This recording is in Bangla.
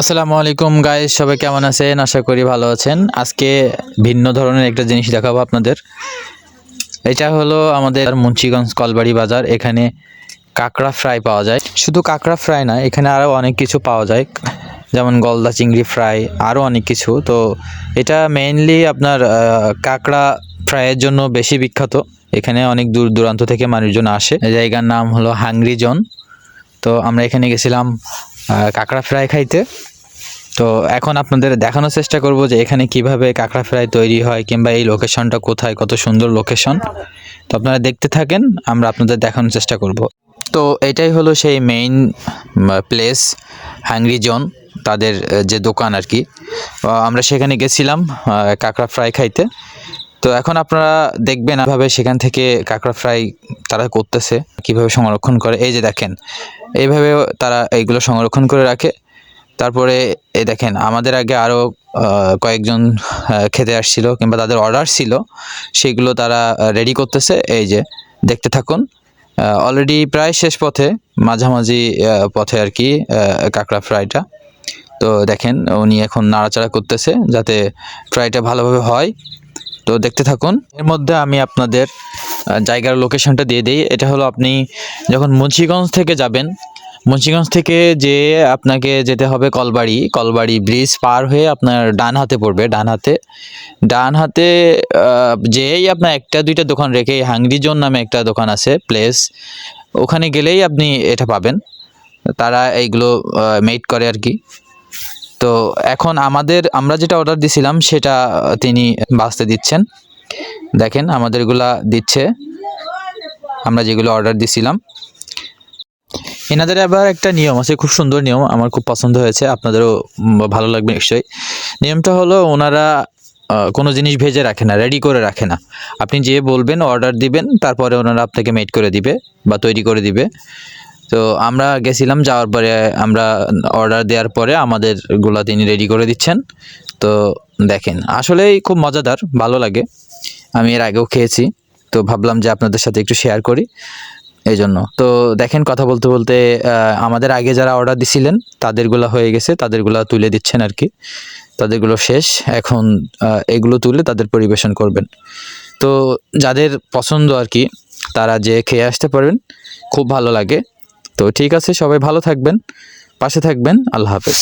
আসসালামু আলাইকুম গাইস সবাই কেমন আছেন? আশা করি ভালো আছেন। আজকে ভিন্ন ধরনের একটা জিনিস দেখাবো আপনাদের। এটা হলো আমাদের মুন্সিগঞ্জ কলবাড়ি বাজার। এখানে কাঁকড়া ফ্রাই পাওয়া যায়। শুধু কাঁকড়া ফ্রাই না, এখানে আরও অনেক কিছু পাওয়া যায়। যেমন গলদা চিংড়ি ফ্রাই আরও অনেক কিছু। তো এটা মেইনলি আপনার কাঁকড়া ফ্রাইয়ের জন্য বেশি বিখ্যাত। এখানে অনেক দূর দূরান্ত থেকে মানুষজন আসে। জায়গার নাম হলো হাংরি জন তো আমরা এখানে গেছিলাম কাঁকড়া ফ্রাই খাইতে। তো এখন আপনাদের দেখানোর চেষ্টা করব যে এখানে কীভাবে কাঁকড়া ফ্রাই তৈরি হয় কিংবা এই লোকেশনটা কোথায়, কত সুন্দর লোকেশন তো আপনারা দেখতে থাকেন, আমরা আপনাদের দেখানোর চেষ্টা করব। তো এটাই হলো সেই মেইন প্লেস হ্যাংরি জোন তাদের যে দোকান আর কি। আমরা সেখানে গেছিলাম কাঁকড়া ফ্রাই খাইতে। তো এখন আপনারা দেখবেন এভাবে সেখান থেকে কাঁকড়া ফ্রাই তারা করতেছে, কীভাবে সংরক্ষণ করে। এই যে দেখেন, এইভাবে তারা এইগুলো সংরক্ষণ করে রাখে। তারপরে এই দেখেন, আমাদের আগে আরও কয়েকজন খেতে আসছিল কিংবা তাদের অর্ডার ছিল, সেগুলো তারা রেডি করতেছে। এই যে, দেখতে থাকুন। অলরেডি প্রায় শেষ পথে, মাঝামাঝি পথে আর কি কাঁকড়া ফ্রাইটা। তো দেখেন, উনি এখন নাড়াচাড়া করতেছে যাতে ফ্রাইটা ভালোভাবে হয়। তো দেখতে থাকুন। এর মধ্যে আমি আপনাদের জায়গার লোকেশনটা দিয়ে দিই। এটা হলো আপনি যখন মুন্সিগঞ্জ থেকে যাবেন, মুন্সিগঞ্জ থেকে যে আপনাকে যেতে হবে কলবাড়ি কলবাড়ি ব্রিজ পার হয়ে আপনার ডান হাতে পড়বে, ডান হাতে। ডান হাতে যেই আপনার একটা, দুইটা দোকান রেখে হাংরি জোন নামে একটা দোকান আছে প্লেস ওখানে গেলেই আপনি এটা পাবেন। তারা এইগুলো মেড করে আর কি। তো এখন আমাদের, আমরা যেটা অর্ডার দিছিলাম, সেটা তিনি বাঁচতে দিচ্ছেন। দেখেন, আমাদেরগুলা দিচ্ছে। আমরা যেগুলো অর্ডার দিছিলাম। এনাদের আবার একটা নিয়ম আছে, খুব সুন্দর নিয়ম, আমার খুব পছন্দ হয়েছে, আপনাদেরও ভালো লাগবে নিশ্চয়ই। নিয়মটা হলো, ওনারা কোনো জিনিস ভেজে রাখে না রেডি করে রাখে না। আপনি যে বলবেন অর্ডার দিবেন, তারপরে ওনারা আপনাকে মেড করে দিবে বা তৈরি করে দিবে। তো আমরা গেছিলাম, যাওয়ার পরে আমরা অর্ডার দেওয়ার পরে আমাদেরগুলা তিনি রেডি করে দিচ্ছেন। তো দেখেন, আসলেই খুব মজাদার, ভালো লাগে। আমি এর আগেও খেয়েছি, তো ভাবলাম যে আপনাদের সাথে একটু শেয়ার করি এই জন্য তো দেখেন, কথা বলতে বলতে আমাদের আগে যারা অর্ডার দিছিলেন, তাদেরগুলো হয়ে গেছে, তাদেরগুলো তুলে দিচ্ছেন আর কি। তাদেরগুলো শেষ, এখন এগুলো তুলে তাদের পরিবেশন করবেন। তো যাদের পছন্দ আর কি, তারা যে খেয়ে আসতে পারবেন, খুব ভালো লাগে। তো ঠিক আছে সবাই ভালো থাকবেন পাশে থাকবেন আল্লাহ হাফেজ।